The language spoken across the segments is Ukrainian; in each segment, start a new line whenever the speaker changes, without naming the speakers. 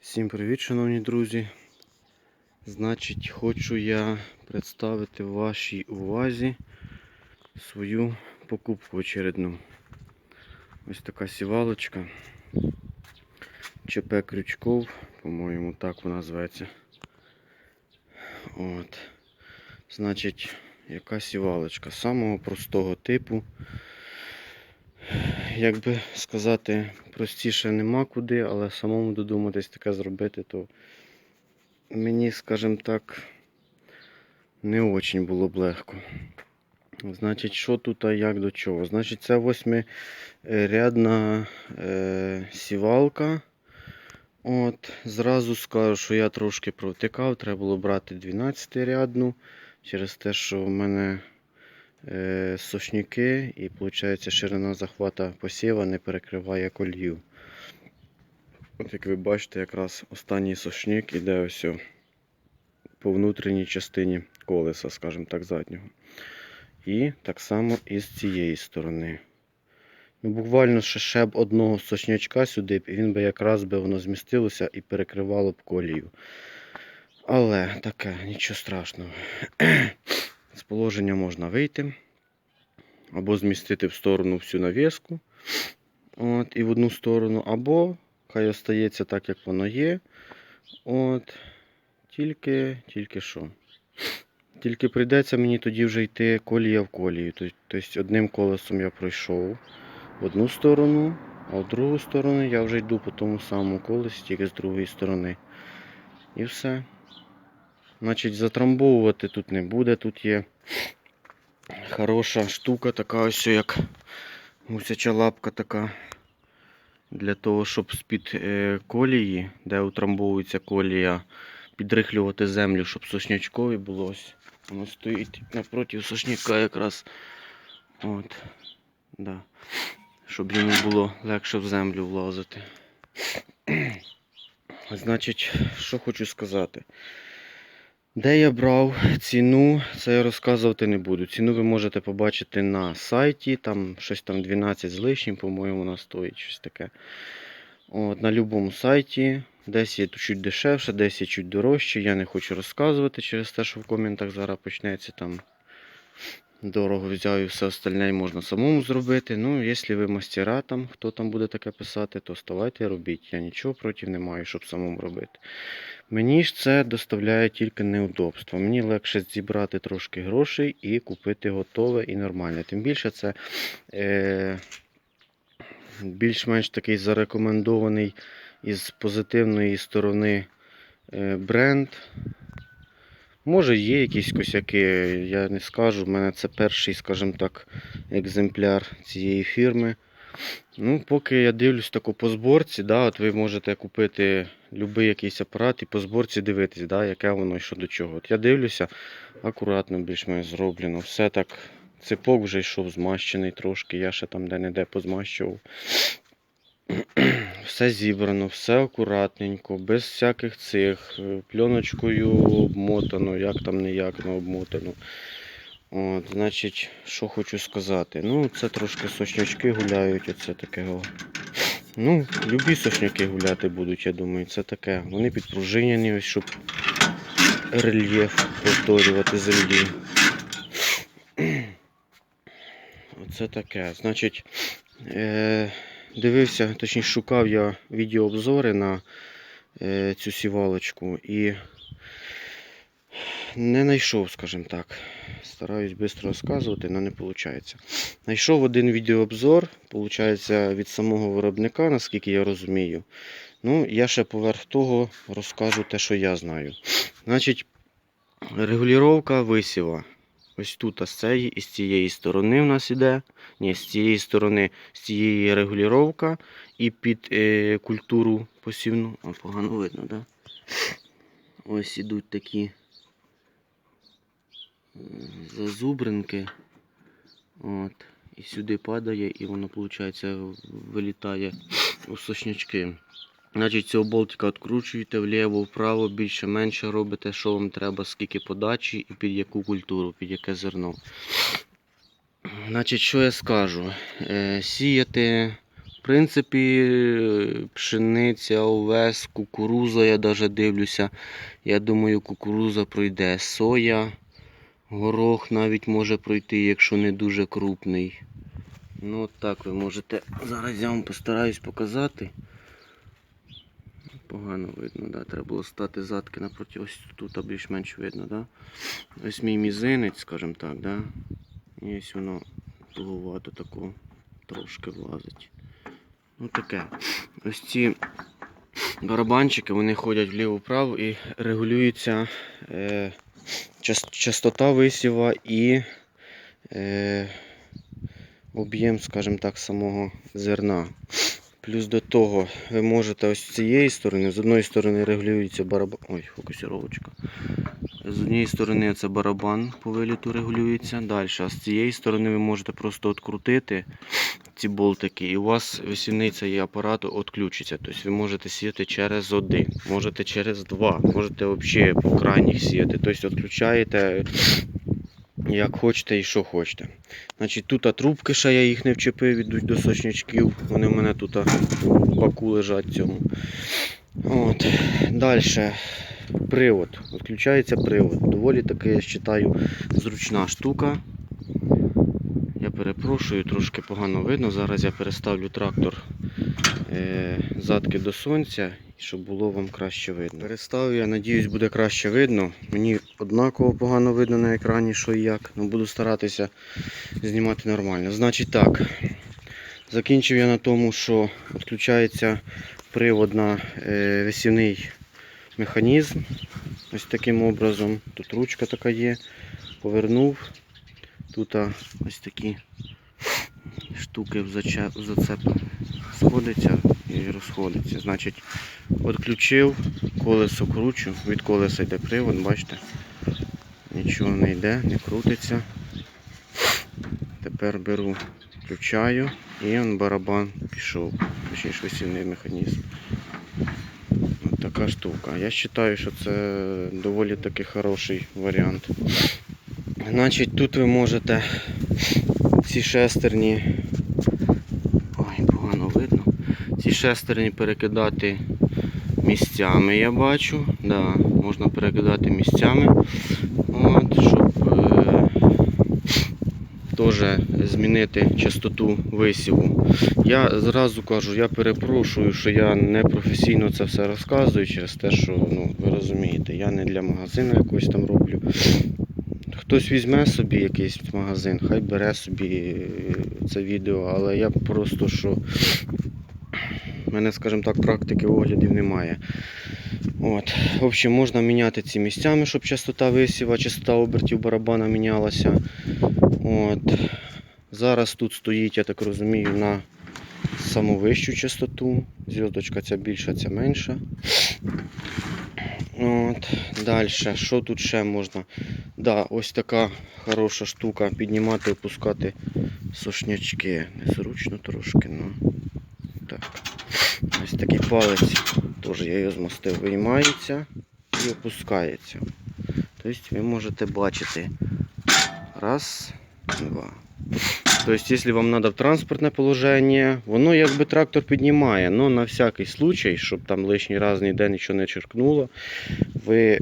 Всім привіт, шановні друзі. Значить, хочу я представити вашій увазі свою покупку очередну. Ось така сівалочка. ЧП Крючков, по-моєму, так вона зветься. От. Значить, яка сівалочка? Самого простого типу. Як би сказати, простіше нема куди, але самому додуматись таке зробити, то мені, скажімо так, не очень було б легко. Значить, що тут а як до чого? Значить, це восьмирядна е, сівалка. От, зразу скажу, що я трошки провтикав, треба було брати 12-рядну, через те, що в мене е, сошники і виходить ширина захвата посіва не перекриває колію. От як ви бачите, якраз останній сошник іде ось по внутрішній частині колеса, скажімо так, заднього. І так само і з цієї сторони. Ну, буквально ще, б одного сошнячка сюди, і він би якраз би воно змістилося і перекривало б колію. Але таке, нічого страшного. З положення можна вийти. Або змістити в сторону всю навіску. От, і в одну сторону, або хай остається так, як воно є. От, тільки, тільки що. Тільки прийдеться мені тоді вже йти колія в колію. Тобто одним колесом я пройшов в одну сторону, а в другу сторону я вже йду по тому самому колесі, тільки з другої сторони. І все. Значить, затрамбовувати тут не буде. Тут є хороша штука, така ось як гусяча лапка така. Для того, щоб з-під е, колії, де утрамбовується колія, підрихлювати землю, щоб сошнячкові було ось. Воно стоїть напроти сошняка якраз. От. Да. Щоб йому було легше в землю влазити. Значить, що хочу сказати. Де я брав ціну, це я розказувати не буду. Ціну ви можете побачити на сайті, там щось там 12 з лишнім, по-моєму, вона стоїть щось таке. От, На будь-якому сайті. Десь є чуть дешевше, десь є чуть дорожче. Я не хочу розказувати через те, що в коментах зараз почнеться там дорого взяв і все остальне можна самому зробити. Ну, якщо ви мастера, там, хто там буде таке писати, то ставайте робіть. Я нічого проти не маю, щоб самому робити. Мені ж це доставляє тільки неудобство. Мені легше зібрати трошки грошей і купити готове і нормальне. Тим більше це е, більш-менш такий зарекомендований із позитивної сторони е, бренд. Може є якісь косяки, я не скажу. У мене це перший, скажімо так, екземпляр цієї фірми. Ну, Поки я дивлюсь таку по зборці, да, от ви можете купити будь-який якийсь апарат і по зборці дивитись, да, яке воно і що до чого. От Я дивлюся, акуратно більш-менш зроблено. Все так, ципок вже йшов змащений трошки, я ще там де-не-де позмащував. Все зібрано, все акуратненько, без всяких цих, е, пленочкою обмотано, як там не як не обмотано. От, Значить, що хочу сказати. Ну, це трошки сочнячки гуляють, оце таке. Ну, любі сочняки гуляти будуть, я думаю, це таке. Вони підпружинені, ось, щоб рельєф повторювати землі. Оце таке. Значить, е, дивився, точніше шукав я відеообзори на е, цю сівалочку і не знайшов, скажімо так. Стараюсь швидко розказувати, але не виходить. Знайшов один відеообзор, виходить, від самого виробника, наскільки я розумію. Ну, я ще поверх того розкажу те, що я знаю. Значить, регулювання висіва. Ось тут а з цієї і з цієї сторони в нас іде. Ні, з цієї сторони, з цієї регулювання і під е, культуру посівну. О, погано видно, так? Да? Ось ідуть такі е, зазубринки. От. І сюди падає, і воно, виходить, вилітає у сошнячки. Значить, цього болтика відкручуєте вліво, вправо, більше-менше робите, що вам треба, скільки подачі і під яку культуру, під яке зерно. Значить, що я скажу? Е, сіяти В принципі, пшениця, овес, кукуруза, я навіть дивлюся. Я думаю, кукуруза пройде. Соя, горох навіть може пройти, якщо не дуже крупний. Ну, так ви можете. Зараз я вам постараюсь показати. Погано видно, да? треба було стати задки напроти. Ось тут більш-менш видно, да? Ось мій мізинець, скажімо так, да? І ось воно туговато тако трошки влазить. Ну таке. Ось ці барабанчики вони ходять вліво-вправо і регулюється е, час- частота висіва і е, об'єм, скажімо так, самого зерна. Плюс до того ви можете ось з цієї сторони, з одної сторони регулюється барабан. Ой, фокусировочка. З однієї сторони це барабан по виліту регулюється. Далі, а з цієї сторони ви можете просто відкрутити ці болтики, і у вас висівниця і апарат відключиться. Тобто ви можете сіяти через один, можете через два, можете взагалі по крайніх сіяти. Тобто відключаєте як хочете і що хочете. Значить, тут трубки ще я їх не вчепив, ідуть до сочнячків. Вони в мене тут в баку лежать цьому. От. Далі. Привод. Відключається привод. Доволі таки, я вважаю, зручна штука. Я перепрошую, трошки погано видно. Зараз я переставлю трактор задки до сонця, щоб було вам краще видно. Переставив я, надіюсь, буде краще видно. Мені однаково погано видно на екрані, що і як. Ну, буду старатися знімати нормально. Значить так. Закінчив я на тому, що відключається привод на е, висівний механізм. Ось таким образом. Тут ручка така є. Повернув. Тут ось такі штуки в зацеп сходиться і розходиться. Значить, відключив, колесо кручу, від колеса йде привод, бачите? Нічого не йде, не крутиться. Тепер беру, включаю і он барабан пішов, точніше висівний механізм. Така штука. Я вважаю, що це доволі таки хороший варіант. Значить, тут ви можете ці шестерні. Ці шестерні перекидати місцями, я бачу. Да, можна перекидати місцями. От, щоб е, теж змінити частоту висіву. Я зразу кажу, я перепрошую, що я не професійно це все розказую через те, що ну, ви розумієте, я не для магазину якось там роблю. Хтось візьме собі якийсь магазин, хай бере собі це відео, але я просто що мене, скажімо так, практики оглядів немає. От. В общем, можна міняти ці місцями, щоб частота висіва, частота обертів барабана мінялася. От. Зараз тут стоїть, я так розумію, на саму вищу частоту. Зв'язочка ця більша, ця менша. От. Далі, що тут ще можна? Да, ось така хороша штука піднімати, опускати сошнячки. Незручно трошки, ну так. Ось такий палець, теж я його змастив, виймається і опускається. Тобто ви можете бачити. Раз, два. Тобто, якщо вам треба в транспортне положення, воно якби трактор піднімає, але на всякий случай, щоб там лишній раз ніде нічого не черкнуло, ви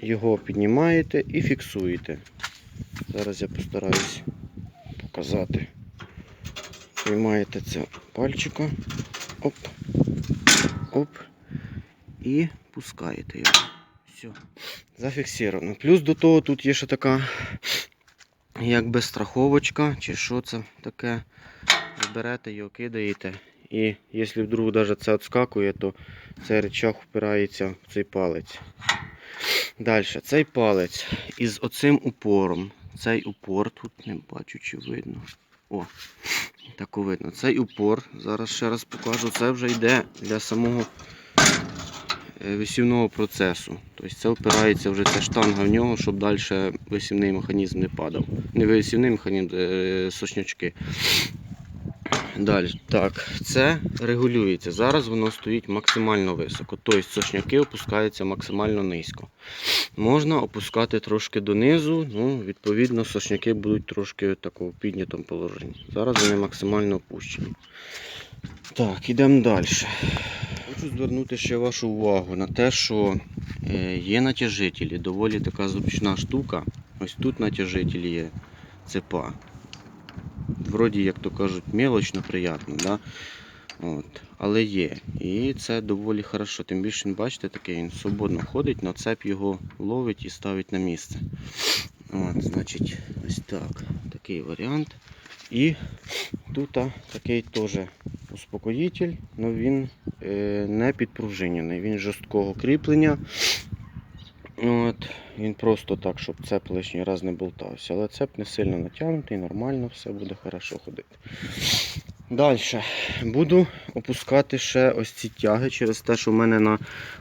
його піднімаєте і фіксуєте. Зараз я постараюсь показати. Виймаєте це пальчиком, оп, оп, і пускаєте його. Все, зафіксировано. Плюс до того тут є ще така якби страховочка, чи що це таке. Ви берете його, кидаєте. І якщо вдруг даже це відскакує, то цей речах впирається в цей палець. Далі, цей палець із оцим упором. Цей упор, тут не бачу, чи видно. О, так видно. Цей упор, зараз ще раз покажу, це вже йде для самого е, висівного процесу. Тобто це опирається вже ця штанга в нього, щоб далі висівний механізм не падав. Не висівний механізм, сочнячки. сошнячки. Далі, так, це регулюється. Зараз воно стоїть максимально високо. Тобто сошняки опускаються максимально низько. Можна опускати трошки донизу, ну, відповідно, сошняки будуть трошки в піднятому положенні. Зараз вони максимально опущені. Так, ідемо далі. Хочу звернути ще вашу увагу на те, що е, є натяжителі, доволі така зручна штука. Ось тут натяжителі є цепа. Вроді, як то кажуть, мелочно, приємно, да? От. але є. І це доволі хорошо. Тим більше, бачите, такий, він свободно ходить, на цеп його ловить і ставить на місце. От, значить, ось так. Такий варіант. І тут такий теж успокоїтель, але він е, не підпружинений. Він жорсткого кріплення. От, він просто так, щоб цеп лишній раз не болтався. Але цеп не сильно натягнутий, нормально, все буде хорошо ходити. Далі. Буду опускати ще ось ці тяги через те, що в мене на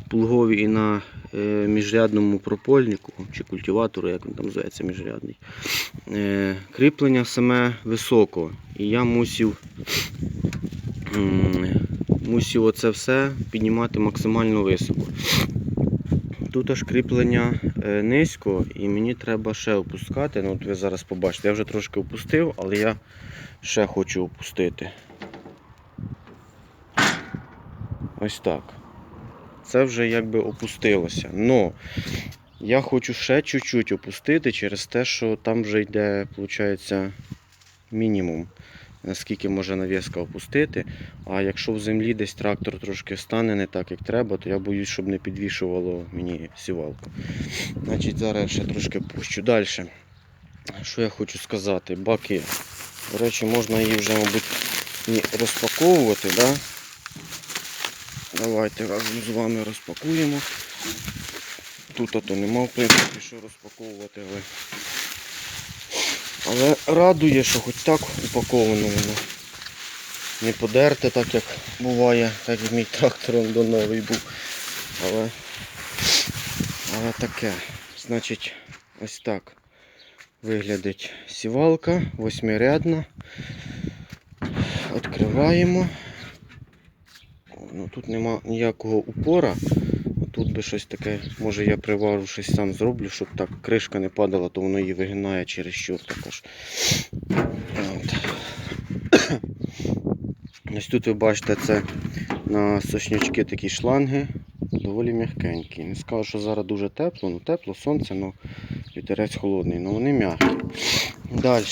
плугові і на е, міжрядному пропольнику чи культиватору, як він там називається міжрядний. Е, кріплення саме високо. І я мусив, м, мусив оце все піднімати максимально високо. Тут аж кріплення е, низько і мені треба ще опускати. Ну, от ви зараз побачите, я вже трошки опустив, але я ще хочу опустити. Ось так. Це вже якби опустилося. Но я хочу ще чуть-чуть опустити через те, що там вже йде, виходить, мінімум. Наскільки може навіска опустити. А якщо в землі десь трактор трошки стане не так, як треба, то я боюсь, щоб не підвішувало мені сівалку. Значить, зараз ще трошки пущу. Далі. Що я хочу сказати? Баки. До речі, можна її вже, мабуть, розпаковувати. Да? Давайте разом з вами розпакуємо. Тут ото нема, в принципі, що розпаковувати, але. Але радує, що хоч так упаковано воно. Не подерте, так як буває, так як мій трактор он до новий був. Але, але таке. Значить, ось так виглядить сівалка, восьмирядна. Відкриваємо. Ну, тут нема ніякого упора. Тут би щось таке, може я привару щось сам зроблю, щоб так кришка не падала, то воно її вигинає через щур також. От. Ось тут ви бачите, це на сошнячки такі шланги, доволі м'якенькі. Не скажу, що зараз дуже тепло, ну тепло, сонце, ну вітерець холодний, але вони м'які. Далі.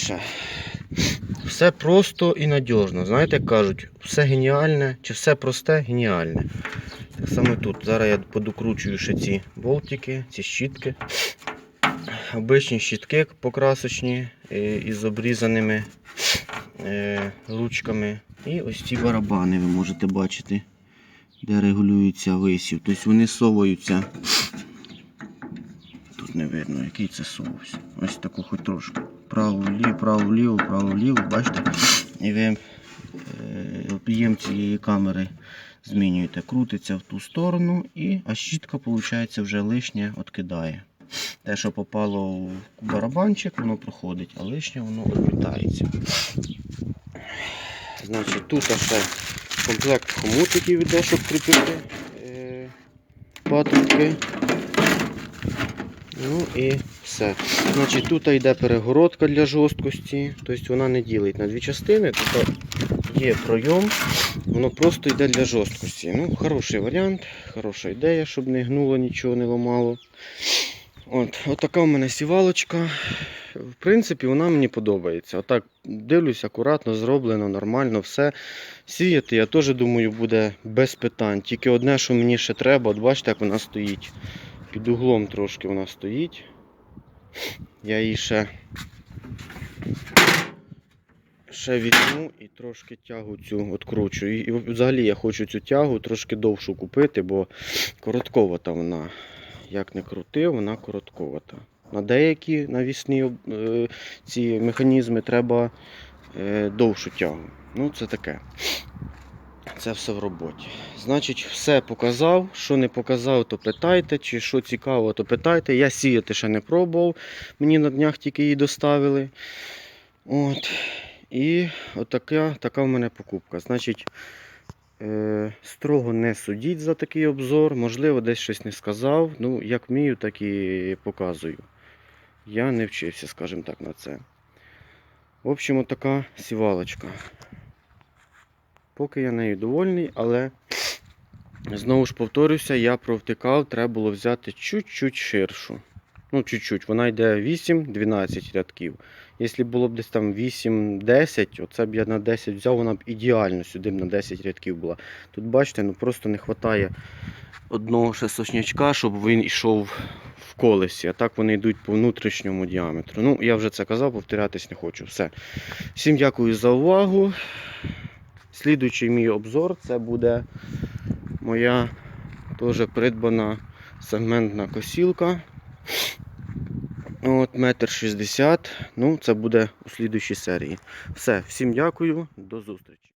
Все просто і надіжно. Знаєте, як кажуть, все геніальне, чи все просте, геніальне. Само тут. Зараз я подокручую ще ці болтики, ці щітки. Обичні щітки покрасочні е, із обрізаними е, ручками. І ось ці барабани ви можете бачити, де регулюється висів. Тобто вони совуються. Тут не видно, який це совався. Ось таку хоч трошки. Право-вліво, право-вліво, право-вліво, бачите? І ви е, об'єм цієї камери змінюєте, крутиться в ту сторону, і а щітка, виходить, вже лишнє відкидає. Те, що попало в барабанчик, воно проходить, а лишнє воно відлітається. Значить, тут ще комплект хомутиків іде, щоб кріпити е, патрубки. Ну і все. Значить, тут йде перегородка для жорсткості, тобто вона не ділить на дві частини. Тут є пройом, воно просто йде для жорсткості. Ну, Хороший варіант, хороша ідея, щоб не гнуло, нічого не ламало. От, Отака в мене сівалочка. В принципі, вона мені подобається. Отак дивлюсь, акуратно зроблено, нормально все. Сіяти, я теж думаю, буде без питань. Тільки одне, що мені ще треба, от бачите, як вона стоїть. Під углом трошки вона стоїть. Я її ще, ще візьму і трошки тягу цю відкручу. І, і взагалі я хочу цю тягу трошки довшу купити, бо коротковата вона. Як не крутив, вона коротковата. На деякі навісні е, ці механізми треба е, довшу тягу. Ну, це таке. Це все в роботі. Значить, все показав. Що не показав, то питайте. Чи що цікаво, то питайте. Я сіяти ще не пробував. Мені на днях тільки її доставили. От. І отака така в мене покупка. Значить, е, строго не судіть за такий обзор. Можливо, десь щось не сказав. Ну, як вмію, так і показую. Я не вчився, скажімо так, на це. В общем, отака сівалочка. Поки я нею довольний, але знову ж повторюся, я провтикав, треба було взяти чуть-чуть ширшу. Ну, чуть-чуть. Вона йде 8-12 рядків. Якщо було б десь там 8-10, оце б я на 10 взяв, вона б ідеально сюди на 10 рядків була. Тут бачите, ну просто не вистачає одного ще сошнячка, щоб він йшов в колесі. А так вони йдуть по внутрішньому діаметру. Ну, я вже це казав, повторятись не хочу. Все. Всім дякую за увагу. Слідуючий мій обзор це буде моя теж придбана сегментна косілка. От, метр шістдесят. Ну, це буде у слідущій серії. Все, всім дякую, до зустрічі.